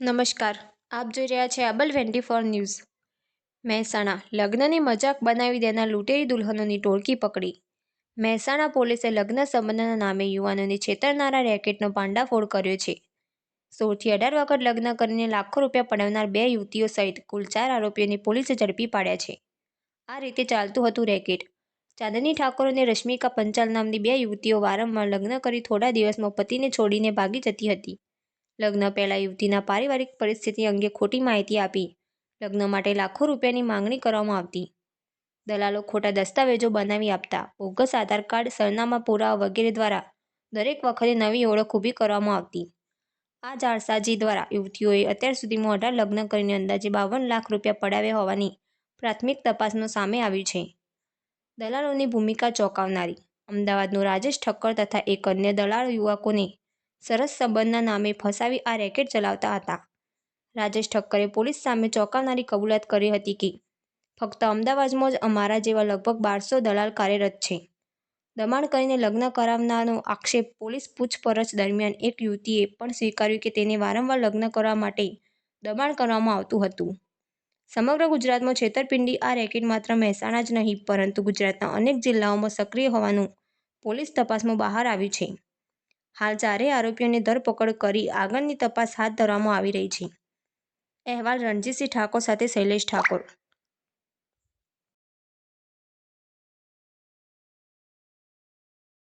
નમસ્કાર. આપ જોઈ રહ્યા છે અબલ ટ્વેન્ટી ફોર ન્યૂઝ. મહેસાણા. લગ્નની મજાક બનાવી દેનાર લૂંટેરી દુલ્હનોની ટોળકી પકડી. મહેસાણા પોલીસે લગ્ન સંબંધના નામે યુવાનોને છેતરનારા રેકેટનો પાંડાફોડ કર્યો છે. સોળથી અઢાર વખત લગ્ન કરીને લાખો રૂપિયા પડાવનાર બે યુવતીઓ સહિત કુલ ચાર આરોપીઓને પોલીસે ઝડપી પાડ્યા છે. આ રીતે ચાલતું હતું રેકેટ. ચાંદની ઠાકોર અને રશ્મિકા પંચાલ નામની બે યુવતીઓ વારંવાર લગ્ન કરી થોડા દિવસમાં પતિને છોડીને ભાગી જતી હતી. લગ્ન પહેલા યુવતીના પારિવારિક પરિસ્થિતિ અંગે ખોટી માહિતી આપી. લગ્ન માટે લાખો રૂપિયાની માંગણી કરવામાં આવતી. દલાલો ખોટા દસ્તાવેજો બનાવી આપતા. બોગસ આધાર કાર્ડ, સરનામા પુરાવા વગેરે દ્વારા દરેક વખતે નવી ઓળખ ઊભી કરવામાં આવતી. આ જાળસાજી દ્વારા યુવતીઓએ અત્યાર સુધીમાં અઢાર લગ્ન કરીને અંદાજે બાવન લાખ રૂપિયા પડાવ્યા હોવાની પ્રાથમિક તપાસમાં સામે આવ્યું છે. દલાલોની ભૂમિકા ચોંકાવનારી. અમદાવાદનો રાજેશ ઠક્કર તથા એક અન્ય દલાલ યુવકોને સરસ સંબંધના નામે ફસાવી આ રેકેટ ચલાવતા હતા. રાજેશ ઠક્કરે પોલીસ સામે ચોંકાવનારી કબૂલાત કરી હતી કે, ફક્ત અમદાવાદમાં જ અમારા જેવા લગભગ બારસો દલાલ કાર્યરત છે. દબાણ કરીને લગ્ન કરાવનારનો આક્ષેપ પોલીસ પૂછપરછ દરમિયાન એક યુવતીએ પણ સ્વીકાર્યું કે તેને વારંવાર લગ્ન કરવા માટે દબાણ કરવામાં આવતું હતું. સમગ્ર ગુજરાતમાં છેતરપિંડી આ રેકેટ માત્ર મહેસાણા જ નહીં, પરંતુ ગુજરાતના અનેક જિલ્લાઓમાં સક્રિય હોવાનું પોલીસ તપાસમાં બહાર આવ્યું છે. હાલ ચારેય આરોપીઓની ધરપકડ કરી આગળની તપાસ હાથ ધરવામાં આવી રહી છે. અહેવાલ રણજીતસિંહ ઠાકોર સાથે શૈલેષ ઠાકોર.